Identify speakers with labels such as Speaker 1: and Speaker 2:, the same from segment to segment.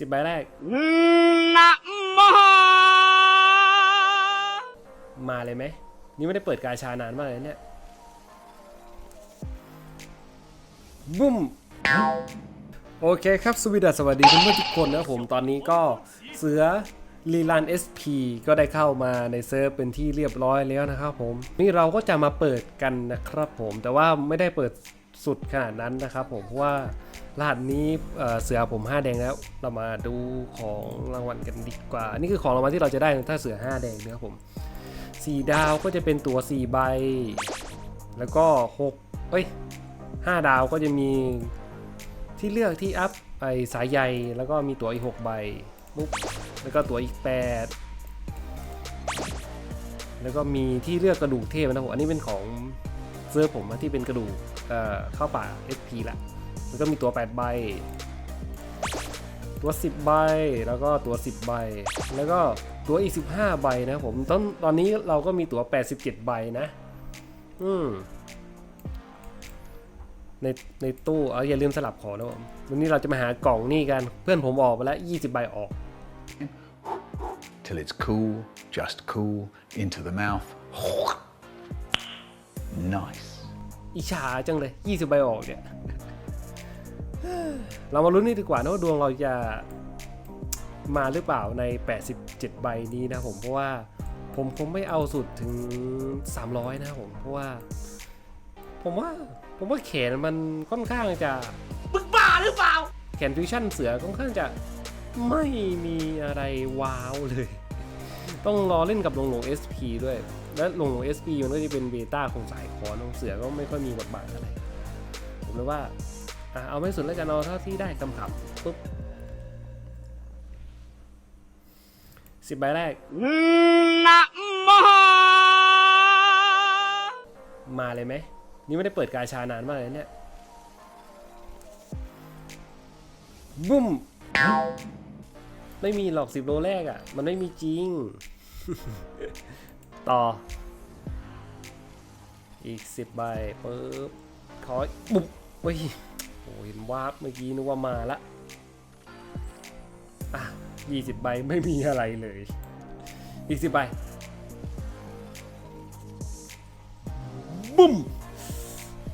Speaker 1: สิบใบแรก
Speaker 2: นะโม
Speaker 1: มาเลยไหม นี่ไม่ได้เปิดกาชานานมากเลยเนี่ย บุ้ม โอเคครับสวัสดีสวัสดีเพื่อนๆทุกคนนะครับผมตอนนี้ก็เสือลีลาน SP ก็ได้เข้ามาในเซิร์ฟเป็นที่เรียบร้อยแล้วนะครับผม นี่เราก็จะมาเปิดกันนะครับผม แต่ว่าไม่ได้เปิดสุดขนาดนั้นนะครับผม เพราะว่า รหัสนี้เสือผม 5 แดงแล้ว เรามาดูของรางวัลกันดีกว่า นี่คือของรางวัลที่เราจะได้ถ้าเสือ 5 แดงนะครับผม4ดาวก็จะเป็นตัว 4 ใบ แล้วก็6เอ้ย5ดาวก็จะมีที่เลือกที่อัพไปสายใยแล้วก็มีตัวอีก 6 ใบปุ๊บแล้วก็ตัวอีก 8 แล้วก็มีที่เลือกกระดูกเทพนะครับผมอันนี้เป็นของเสื้อผมที่เป็นกระดูกเอ่อเข้าป่า SP ละ แล้วก็มีตั๋ว8 ใบ ตัว 10 ใบ แล้วก็ตัว 10 ใบ แล้วก็ตัวอีก 15 ใบนะครับผมตอนตอนนี้เราก็มีตั๋ว87 ใบนะ อืมในในตู้ เอาอย่าลืมสลับของนะผมวันนี้เราจะมาหากล่องนี่กัน เพื่อนผมออกไปแล้ว 20 ใบออก
Speaker 3: till it's cool, just cool, into the mouth. Nice.
Speaker 1: อิจฉาจังเลย 20 ใบออกเนี่ย เรามาลุ้นนี่ดีกว่านะว่าดวงเราจะมาหรือเปล่าใน 87 ใบนี้นะผมเพราะว่าผมคงไม่เอาสุดถึง 300 นะผมเพราะว่า ผมว่าผมว่าแขนมันค่อนข้างจะ
Speaker 2: มึงบ้าหรือเปล่า
Speaker 1: แขนฟิวชั่นเสือค่อนข้างจะไม่มีอะไรว้าวเลย ต้องรอเล่นกับลงหลง SP ด้วย และลงหลง SP มันก็จะเป็นเบต้าของสายคอนของเสือก็ไม่ค่อยมีบทบาทอะไร ผมเลยว่า เอาไม่สุดแล้วกันเอาเท่าที่ได้คำขำๆปุ๊บสิบใบแรก
Speaker 2: นะโม
Speaker 1: มาเลยไหม นี่ไม่ได้เปิดกาชานานมากเลยเนี่ย บุ้ม ไม่มีหรอกสิบโลแรกอะ่ะ มันไม่มีจริง ต่อ อีกสิบใบปึ๊บขอบุบเฮ้ย โอ้ยเห็นวาบเมื่อกี้นึกว่ามาละอะยี่สิบใบไม่มีอะไรเลยอีกสิบใบบุ้ม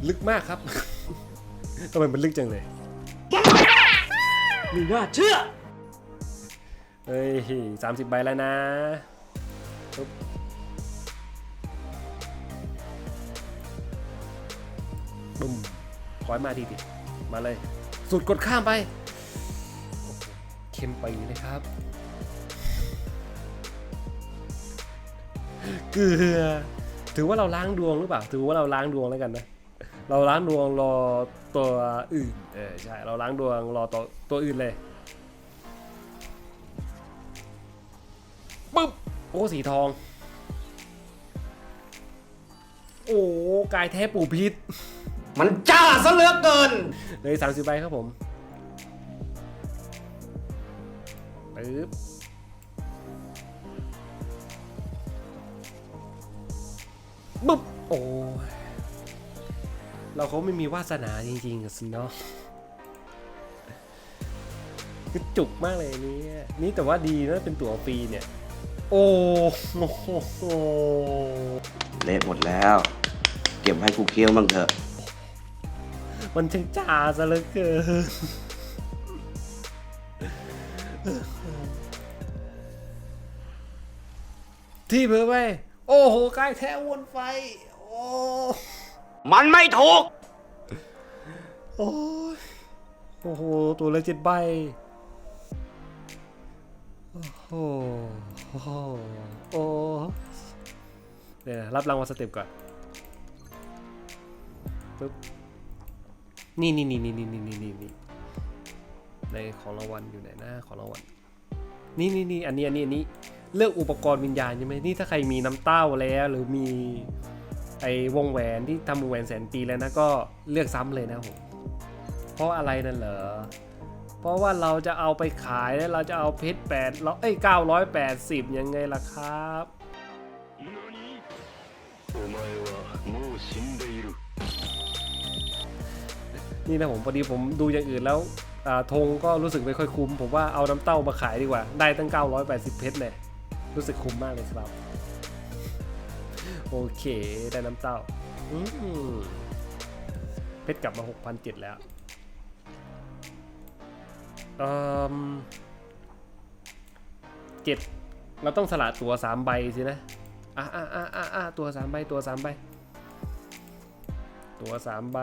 Speaker 1: ลึกมากครับทำไมมันลึกจังเลย
Speaker 2: มึงน่าเชื่อ
Speaker 1: เฮ้ยสามสิบใบแล้วนะปึ๊บบุ้มขอให้มาดีดิ มาเลย สุดกดข้ามไปโอ้โหเค็มไปเลยครับ เกลือ ถือว่าเราล้างดวงหรือเปล่า ถือว่าเราล้างดวงแล้วกันนะ เราล้างดวงรอตัวอื่น เออใช่ เราล้างดวงรอตัวตัวอื่นเลยปึ๊บ โอ้สีทอง โอ้กายแท้ปู่พิษ
Speaker 2: มันจ้าซะเหลือเกิน
Speaker 1: เลยสามสิบใบครับผมปึ๊บปึ๊บโอ้ยเราเขาไม่มีวาสนาจริงๆอะสิเนาะคือจุกมากเลยเนี่ยนี่แต่ว่าดีนะเป็นตั๋วฟรีเนี่ย โอ้โห
Speaker 4: เละหมดแล้ว เก็บให้กูเคี้ยวบ้างเถอะ
Speaker 1: มันช่างจ้าซะเหลือเกินที่เพื่อไปโอ้โหกายแท้วนไฟ โอ้
Speaker 2: มันไม่ถูก
Speaker 1: โอ้ยโอ้โห ตัวละเจ็ดใบ โอ้โห โอ้โหโอ้เดี๋ยวนะรับรางวัลสเต็ปก่อนปึ๊บ นี่นี่นี่นี่นี่นี่นี่นี่ในของรางวัลอยู่ไหนนะของรางวัลนี่นี่นี่อันนี้อันนี้อันนี้เลือกอุปกรณ์วิญญาณใช่ไหมนี่ถ้าใครมีน้ำเต้าแล้วหรือมีไอ้วงแหวนที่ทำวงแหวนแสนปีแล้วนะก็เลือกซ้ำเลยนะผมเพราะอะไรนั่นเหรอเพราะว่าเราจะเอาไปขายแล้วเราจะเอาเพชรแปดเร้อยเอ้ยเก้าร้อยแปดสิบยังไงล่ะครับ นี่นะผมพอดีผมดูอย่างอื่นแล้วธงก็รู้สึกไม่ค่อยคุ้ม ผมว่าเอาน้ำเต้ามาขายดีกว่า ได้ตั้ง 980 เพชรเนี่ยรู้สึกคุ้มมากเลยครับ โอเคได้น้ำเต้าเพชรกลับมา 6,700 แล้วเจ็ดเราต้องสละตัวสามใบสินะ อะอะอะอะอะตัวสามใบตัวสามใบ ตัวสามใบ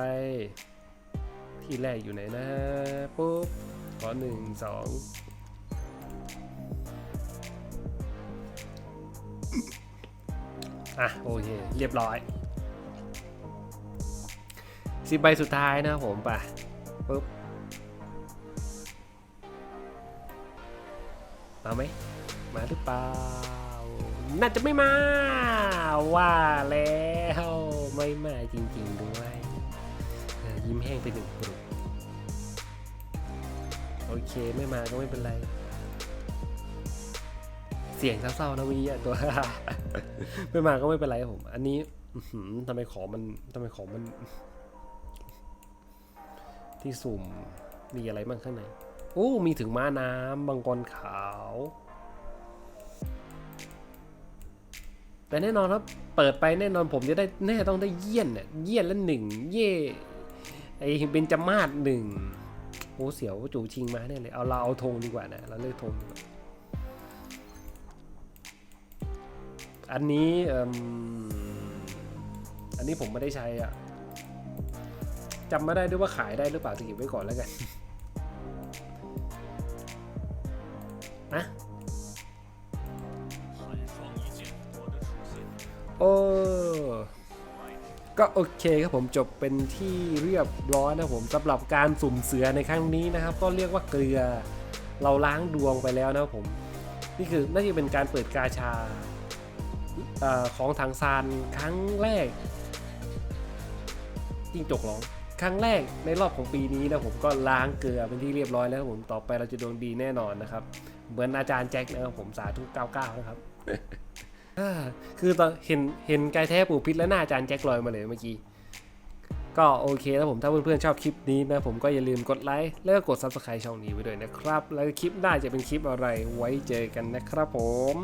Speaker 1: ที่แรกอยู่ไหนนะปุ๊บขอหนึ่งสองอะโอเค เรียบร้อยสิบใบสุดท้ายนะผมไปปุ๊บมาไหมมาหรือเปล่า น่าจะไม่มา ว่าแล้ว ไม่มาจริง ๆ ด้วย ยิ้มแห้งไปหนึ่งปลุกโอเคไม่มาก็ไม่เป็นไร เสียงเศร้าๆนะวีอะตัว ไม่มาก็ไม่เป็นไรผม อันนี้ทำไมของมันทำไมของมัน ที่สุ่มมีอะไรบ้างข้างในโอ้มีถึงม้าน้ำมังกรขาว แต่แน่นอนครับ เปิดไปแน่นอนผมจะได้แน่ต้องได้เยี่ยนเนี่ยเยี่ยนละหนึ่งเย่ ไอเป็นจมาศหนึ่งโอ้เสียวจู่ชิงมาแน่เลยเอาเราเอาธงดีกว่านะเราเลือกธงอันนี้อันนี้ผมไม่ได้ใช้อะจำไม่ได้ด้วยว่าขายได้หรือเปล่าจะเก็บไว้ก่อนแล้วกันอะโอ้ ก็โอเคครับผมจบเป็นที่เรียบร้อยนะผมสำหรับการสุ่มเสือในครั้งนี้นะครับ ก็เรียกว่าเกลือเราล้างดวงไปแล้วนะครับผม นี่คือน่าจะเป็นการเปิดกาชาอของทางซานครั้งแรกจิ้งจกร้องครั้งแรกในรอบของปีนี้นะผมก็ล้างเกลือเป็นที่เรียบร้อยแล้วผมต่อไปเราจะดวงดีแน่นอนนะครับ เหมือนอาจารย์แจ็คนะครับผมสาธุ99นะครับ อ่าคือตอนเห็นเห็นกายแท้ปู่พิษและหน้าอาจารย์แจ็คลอยมาเลยเมื่อกี้ก็โอเคแล้วผมถ้าเพื่อนๆชอบคลิปนี้นะผมก็อย่าลืมกดไลค์แล้วก็กด Subscribe ช่องนี้ไว้ด้วยนะครับ แล้วคลิปหน้าจะเป็นคลิปอะไรไว้เจอกันนะครับผม